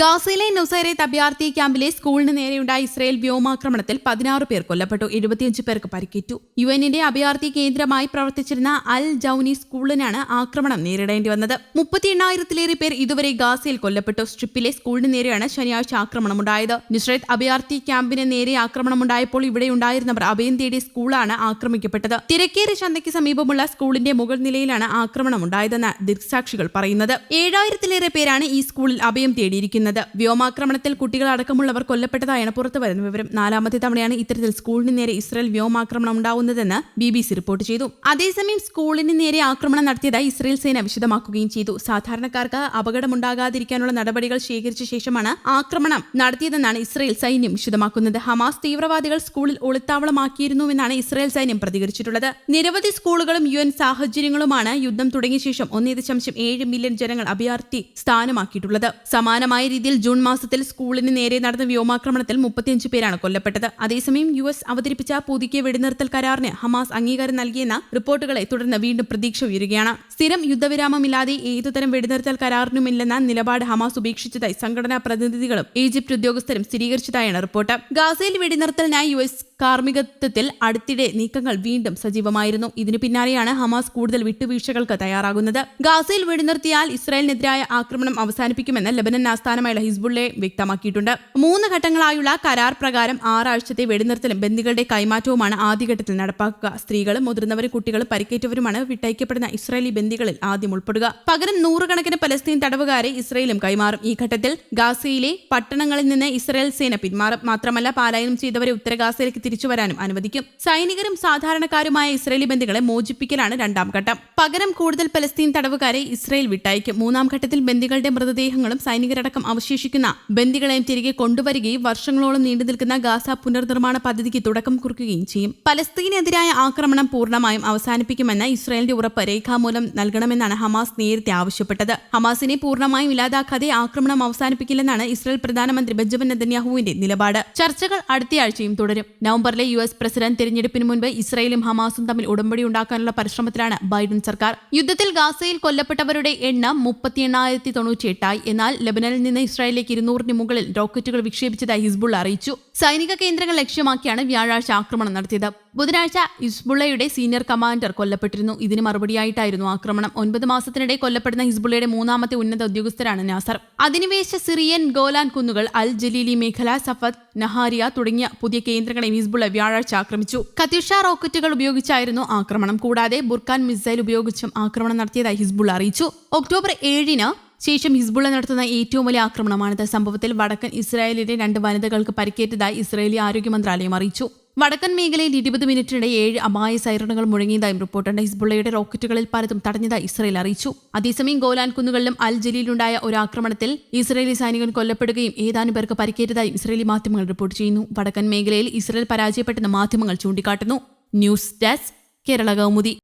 ഗാസയിലെ നുസൈറത്ത് അഭയാർത്ഥി ക്യാമ്പിലെ സ്കൂളിന് നേരെയുണ്ടായ ഇസ്രയേൽ വ്യോമാക്രമണത്തിൽ പതിനാറ് പേർ കൊല്ലപ്പെട്ടു എഴുപത്തിയഞ്ച് പേർക്ക് പരിക്കേറ്റു. യു എന്നിന്റെ അഭയാർത്ഥി കേന്ദ്രമായി പ്രവർത്തിച്ചിരുന്ന അൽ ജൌനി സ്കൂളിനാണ് ആക്രമണം നേരിടേണ്ടി വന്നത്. മുപ്പത്തി എണ്ണായിരത്തിലേറെ പേർ ഇതുവരെ ഗാസയിൽ കൊല്ലപ്പെട്ടു. സ്ട്രിപ്പിലെ സ്കൂളിന് നേരെയാണ് ശനിയാഴ്ച ആക്രമണമുണ്ടായത്. നുസ്രത്ത് അഭയാർത്ഥി ക്യാമ്പിന് നേരെ ആക്രമണമുണ്ടായപ്പോൾ ഇവിടെ ഉണ്ടായിരുന്നവർ അഭയം തേടിയ സ്കൂളാണ് ആക്രമിക്കപ്പെട്ടത്. തിരക്കേറിയ ചന്തയ്ക്ക് സമീപമുള്ള സ്കൂളിന്റെ മുകൾ നിലയിലാണ് ആക്രമണമുണ്ടായതെന്ന് ദൃക്സാക്ഷികൾ പറയുന്നത്. ഏഴായിരത്തിലേറെ പേരാണ് ഈ സ്കൂളിൽ അഭയം തേടിയിരിക്കുന്നത്. വ്യോമാക്രമണത്തിൽ കുട്ടികളടക്കമുള്ളവർ കൊല്ലപ്പെട്ടതായാണ് പുറത്തുവരുന്ന വിവരം. നാലാമത്തെ തവണയാണ് ഇത്തരത്തിൽ സ്കൂളിന് നേരെ ഇസ്രയേൽ വ്യോമാക്രമണം ഉണ്ടാവുന്നതെന്ന് ബി ബി സി റിപ്പോർട്ട് ചെയ്തു. അതേസമയം സ്കൂളിന് നേരെ ആക്രമണം നടത്തിയതായി ഇസ്രയേൽ സേന വിശദമാക്കുകയും ചെയ്തു. സാധാരണക്കാർക്ക് അപകടമുണ്ടാകാതിരിക്കാനുള്ള നടപടികൾ ശേഖരിച്ച ശേഷമാണ് ആക്രമണം നടത്തിയതെന്നാണ് ഇസ്രയേൽ സൈന്യം വിശദമാക്കുന്നത്. ഹമാസ് തീവ്രവാദികൾ സ്കൂളിൽ ഒളിത്താവളമാക്കിയിരുന്നുവെന്നാണ് ഇസ്രയേൽ സൈന്യം പ്രതികരിച്ചിട്ടുള്ളത്. നിരവധി സ്കൂളുകളും യു എൻ സാഹചര്യങ്ങളുമാണ് യുദ്ധം തുടങ്ങിയ ശേഷം ഒന്നേ ദശാംശം ഏഴ് മില്യൺ ജനങ്ങൾ അഭയാർത്ഥി സ്ഥാനമാക്കിയിട്ടുള്ളത്. സമാനമായ രീതിയിൽ ജൂൺ മാസത്തിൽ സ്കൂളിന് നേരെ നടന്ന വ്യോമാക്രമണത്തിൽ മുപ്പത്തിയഞ്ച് പേരാണ് കൊല്ലപ്പെട്ടത്. അതേസമയം യു എസ് അവതരിപ്പിച്ച പുതുക്കിയ വെടിനിർത്തൽ കരാറിന് ഹമാസ് അംഗീകാരം നൽകിയെന്ന റിപ്പോർട്ടുകളെ തുടർന്ന് വീണ്ടും പ്രതീക്ഷ ഉയരുകയാണ്. സ്ഥിരം യുദ്ധവിരാമമില്ലാതെ ഏതുതരം വെടിനിർത്തൽ കരാറിനുമില്ലെന്ന നിലപാട് ഹമാസ് ഉപേക്ഷിച്ചതായി സംഘടനാ പ്രതിനിധികളും ഈജിപ്ത് ഉദ്യോഗസ്ഥരും സ്ഥിരീകരിച്ചതായാണ് റിപ്പോർട്ട്. ഗാസയിൽ വെടിനിർത്തലിനായി യു എസ് കാർമ്മികത്വത്തിൽ അടുത്തിടെ നീക്കങ്ങൾ വീണ്ടും സജീവമായിരുന്നു. ഇതിനു പിന്നാലെയാണ് ഹമാസ് കൂടുതൽ വിട്ടുവീഴ്ചകൾക്ക് തയ്യാറാകുന്നത്. ഗാസയിൽ വെടിനിർത്തിയാൽ ഇസ്രായേലിനെതിരായ ആക്രമണം അവസാനിപ്പിക്കുമെന്ന് ലബനൻ ആസ്ഥാനമായുള്ള ഹിസ്ബുള്ളെ വ്യക്തമാക്കിയിട്ടുണ്ട്. മൂന്ന് ഘട്ടങ്ങളായുള്ള കരാർ പ്രകാരം ആറാഴ്ചത്തെ വെടിനിർത്തലും ബന്ദികളുടെ കൈമാറ്റവുമാണ് ആദ്യഘട്ടത്തിൽ നടപ്പാക്കുക. സ്ത്രീകളും മുതിർന്നവരും കുട്ടികളും പരിക്കേറ്റവരുമാണ് വിട്ടയക്കപ്പെടുന്ന ഇസ്രായേലി ബന്ദികളിൽ ആദ്യം ഉൾപ്പെടുക. പകരം നൂറുകണക്കിന് പലസ്തീൻ തടവുകാരെ ഇസ്രയേലും കൈമാറും. ഈ ഘട്ടത്തിൽ ഗാസയിലെ പട്ടണങ്ങളിൽ നിന്ന് ഇസ്രായേൽ സേന പിന്മാറും. മാത്രമല്ല പാലായനം ചെയ്തവരെ ഉത്തര തിരിച്ചു വരാനും അനുവദിക്കും. സൈനികരും സാധാരണക്കാരുമായ ഇസ്രയേലി ബന്ദികളെ മോചിപ്പിക്കലാണ് രണ്ടാം ഘട്ടം. പകരം കൂടുതൽ പലസ്തീൻ തടവുകാരെ ഇസ്രയേൽ വിട്ടയക്കും. മൂന്നാം ഘട്ടത്തിൽ ബന്ദികളുടെ മൃതദേഹങ്ങളും സൈനികരടക്കം അവശേഷിക്കുന്ന ബന്ദികളെയും തിരികെ കൊണ്ടുവരികയും വർഷങ്ങളോളം നീണ്ടു നിൽക്കുന്ന ഗാസ പുനർനിർമ്മാണ പദ്ധതിക്ക് തുടക്കം കുറിക്കുകയും ചെയ്യും. പലസ്തീനെതിരായ ആക്രമണം പൂർണമായും അവസാനിപ്പിക്കുമെന്ന് ഇസ്രായേലിന്റെ ഉറപ്പ് രേഖാമൂലം നൽകണമെന്നാണ് ഹമാസ് നേരത്തെ ആവശ്യപ്പെട്ടത്. ഹമാസിനെ പൂർണമായും ഇല്ലാതാക്കാതെ ആക്രമണം അവസാനിപ്പിക്കില്ലെന്നാണ് ഇസ്രായേൽ പ്രധാനമന്ത്രി ബെഞ്ചമിൻ നെതന്യാഹുവിന്റെ നിലപാട്. ചർച്ചകൾ അടുത്തയാഴ്ചയും തുടരും. നവംബറിലെ യു എസ് പ്രസിഡന്റ് തിരഞ്ഞെടുപ്പിന് മുൻപ് ഇസ്രയേലും ഹമാസും തമ്മിൽ ഉടമ്പടി ഉണ്ടാക്കാനുള്ള പരിശ്രമത്തിലാണ് ബൈഡൻ സർക്കാർ. യുദ്ധത്തിൽ ഗാസയിൽ കൊല്ലപ്പെട്ടവരുടെ എണ്ണം മുപ്പത്തി എണ്ണായിരത്തി തൊണ്ണൂറ്റി എട്ടായി എന്നാൽ ലബനനിൽ നിന്ന് ഇസ്രായേലിലേക്ക് ഇരുന്നൂറിന് മുകളിൽ റോക്കറ്റുകൾ വിക്ഷേപിച്ചതായി ഹിസ്ബുൾ അറിയിച്ചു. സൈനിക കേന്ദ്രങ്ങൾ ലക്ഷ്യമാക്കിയാണ് വ്യാഴാഴ്ച ആക്രമണം നടത്തിയത്. ബുധനാഴ്ച ഹിസ്ബുള്ളയുടെ സീനിയർ കമാൻഡർ കൊല്ലപ്പെട്ടിരുന്നു. ഇതിന് മറുപടിയായിട്ടായിരുന്നു ആക്രമണം. ഒൻപത് മാസത്തിനിടെ കൊല്ലപ്പെടുന്ന ഹിസ്ബുള്ളയുടെ മൂന്നാമത്തെ ഉന്നത ഉദ്യോഗസ്ഥരാണ് നാസർ. അധിനിവേശ സിറിയൻ ഗോലാൻ കുന്നുകൾ അൽ ജലീലി മേഖല സഫത്ത് നഹാരിയ തുടങ്ങിയ പുതിയ കേന്ദ്രങ്ങളെയും ഹിസ്ബുള്ള വ്യാഴാഴ്ച ആക്രമിച്ചു. കത്യുഷ റോക്കറ്റുകൾ ഉപയോഗിച്ചായിരുന്നു ആക്രമണം. കൂടാതെ ബുർഖാൻ മിസൈൽ ഉപയോഗിച്ചും ആക്രമണം നടത്തിയതായി ഹിസ്ബുള്ള അറിയിച്ചു. ഒക്ടോബർ ഏഴിന് ശേഷം ഹിസ്ബുള്ള നടത്തുന്ന ഏറ്റവും വലിയ ആക്രമണമാണിത്. സംഭവത്തിൽ വടക്കൻ ഇസ്രായേലിലെ രണ്ട് വനിതകൾക്ക് പരിക്കേറ്റതായി ഇസ്രായേലി ആരോഗ്യ മന്ത്രാലയം അറിയിച്ചു. വടക്കൻ മേഖലയിൽ ഇരുപത് മിനിറ്റിനിടെ ഏഴ് അമായ സൈറണുകൾ മുഴങ്ങിയതായും റിപ്പോർട്ടുണ്ട്. ഹിസ്ബുള്ളയുടെ റോക്കറ്റുകളിൽ പലതും തടഞ്ഞതായി ഇസ്രയേൽ അറിയിച്ചു. അതേസമയം ഗോലാൻ കുന്നുകളിലും അൽ ജലീലുണ്ടായ ഒരു ആക്രമണത്തിൽ ഇസ്രയേലി സൈനികൻ കൊല്ലപ്പെടുകയും ഏതാനും പേർക്ക് പരിക്കേറ്റതായും ഇസ്രയേലി മാധ്യമങ്ങൾ റിപ്പോർട്ട് ചെയ്യുന്നു. വടക്കൻ മേഖലയിൽ ഇസ്രയേൽ പരാജയപ്പെട്ടെന്ന് മാധ്യമങ്ങൾ ചൂണ്ടിക്കാട്ടുന്നു. News desk Kerala Kaumudi.